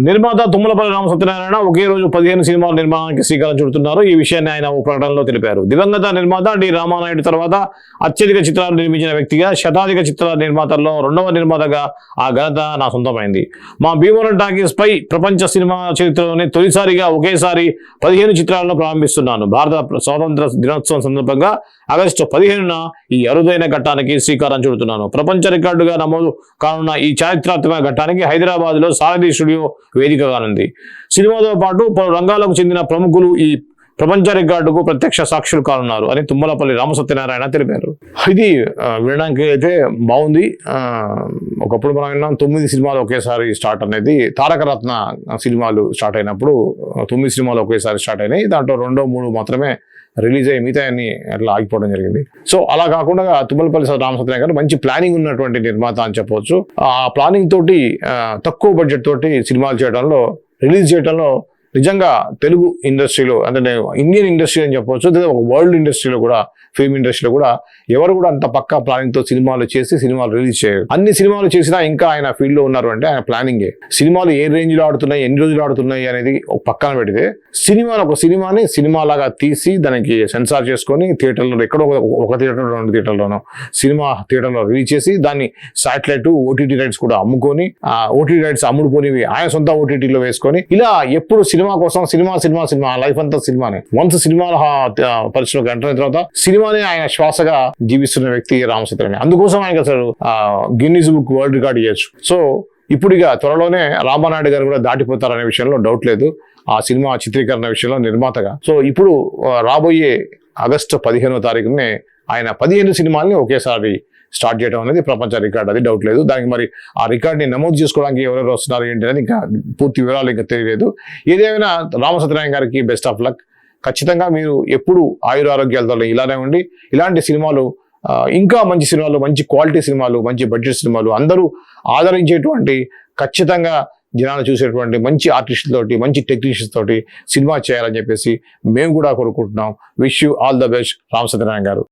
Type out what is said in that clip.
నిర్మాత తుమ్మలపల్లి రామ సత్యనారాయణ ఒకే రోజు పదిహేను సినిమాల నిర్మాణానికి శ్రీకారం చుడుతున్నారు. ఈ విషయాన్ని ఆయన ఓ ప్రకటనలో తెలిపారు. దివంగత నిర్మాత డి రామానాయుడు తర్వాత అత్యధిక చిత్రాలు నిర్మించిన వ్యక్తిగా శతాధిక చిత్రాల నిర్మాతల్లో రెండవ నిర్మాతగా ఆ ఘనత నా సొంతమైంది. మా భీమవరం టాకీస్ పై ప్రపంచ సినిమా చరిత్రలోనే తొలిసారిగా ఒకేసారి పదిహేను చిత్రాలను ప్రారంభిస్తున్నాను. భారత స్వాతంత్ర దినోత్సవం సందర్భంగా ఆగస్టు పదిహేనున ఈ అరుదైన ఘట్టానికి శ్రీకారం చుడుతున్నాను. ప్రపంచ రికార్డుగా నమోదు కానున్న ఈ చారిత్రాత్మక ఘట్టానికి హైదరాబాద్లో సారథి స్టూడియో వేదిక కానుంది సినిమాతో పాటు పలు రంగాలకు చెందిన ప్రముఖులు ఈ ప్రపంచ రికార్డుకు ప్రత్యక్ష సాక్షులు కానున్నారు అని తుమ్మలపల్లి రామసత్యనారాయణ తెలిపారు. ఇది వినడానికి అయితే బాగుంది. ఒకప్పుడు మనం విన్నాం తొమ్మిది సినిమాలు ఒకేసారి స్టార్ట్ అనేది తారకరత్న సినిమాలు స్టార్ట్ అయినప్పుడు తొమ్మిది సినిమాలు ఒకేసారి స్టార్ట్ అయినాయి. దాంట్లో రెండో మూడు మాత్రమే రిలీజ్ అయ్యి మిగతా అన్ని అట్లా ఆగిపోవడం జరిగింది. సో అలా కాకుండా తుమ్మలపల్లి రామసత్యనారాయణ గారు మంచి ప్లానింగ్ ఉన్నటువంటి నిర్మాత అని చెప్పవచ్చు. ఆ ప్లానింగ్ తోటి తక్కువ బడ్జెట్ తోటి సినిమాలు చేయడంలో రిలీజ్ చేయడంలో నిజంగా తెలుగు ఇండస్ట్రీలో అంటే నేను ఇండియన్ ఇండస్ట్రీ అని చెప్పవచ్చు లేదా ఒక వరల్డ్ ఇండస్ట్రీలో కూడా ఫిల్మ్ ఇండస్ట్రీలో కూడా ఎవరు కూడా అంత పక్కా ప్లానింగ్తో సినిమాలు చేసి సినిమాలు రిలీజ్ చేయరు. అన్ని సినిమాలు చేసినా ఇంకా ఆయన ఫీల్డ్లో ఉన్నారు అంటే ఆయన ప్లానింగే సినిమాలు ఏ రేంజ్లో ఆడుతున్నాయి ఎన్ని రోజులు ఆడుతున్నాయి అనేది ఒక పక్కన పెడితే సినిమా ఒక సినిమాని సినిమా లాగా తీసి దానికి సెన్సార్ చేసుకొని థియేటర్లో ఎక్కడో ఒక- థియేటర్లో రెండు థియేటర్లోనో సినిమా థియేటర్లో రిలీజ్ చేసి దాన్ని సాటిలైట్ ఓటీటీ రైట్స్ కూడా అమ్ముకొని ఆ ఓటీటీ రైట్స్ అమ్ముడుపోనివి ఆయన సొంత ఓటీటీలో వేసుకొని ఇలా ఎప్పుడు సినిమా సినిమా కోసం సినిమా సినిమా సినిమా లైఫ్ అంతా సినిమానే. వన్స్ సినిమాల పరిశ్రమకు ఎంటర్ అయిన తర్వాత సినిమానే ఆయన శ్వాసగా జీవిస్తున్న వ్యక్తి రామచంద్రని అందుకోసం ఆయనకి అసలు గిన్నీస్ బుక్ వరల్డ్ రికార్డ్ చేయొచ్చు సో ఇప్పుడు ఇక త్వరలోనే రామానాయుడు గారు కూడా దాటిపోతారనే విషయంలో డౌట్ లేదు. ఆ సినిమా చిత్రీకరణ విషయంలో నిర్మాతగా. సో ఇప్పుడు రాబోయే ఆగస్టు పదిహేనో తారీఖునే ఆయన పదిహేను సినిమాల్ని ఒకేసారి స్టార్ట్ చేయడం అనేది ప్రపంచ రికార్డ్ అది డౌట్ లేదు. దానికి మరి ఆ రికార్డ్ని నమోదు చేసుకోవడానికి ఎవరెవరు వస్తున్నారు ఏంటి అని ఇంకా పూర్తి వివరాలు ఇంకా తెలియలేదు. ఏదేమైనా రామసత్యనారాయణ గారికి బెస్ట్ ఆఫ్ లక్ ఖచ్చితంగా మీరు ఎప్పుడు ఆయుర ఆరోగ్యాలతో ఇలానే ఉండి ఇలాంటి సినిమాలు ఇంకా మంచి సినిమాలు మంచి క్వాలిటీ సినిమాలు మంచి బడ్జెట్ సినిమాలు అందరూ ఆదరించేటువంటి ఖచ్చితంగా జనాలు చూసేటువంటి మంచి ఆర్టిస్టులతోటి మంచి టెక్నీషియన్స్ తోటి సినిమా చేయాలని చెప్పేసి మేము కూడా కోరుకుంటున్నాం. Wish you all the best Ramasatyanarayana గారు.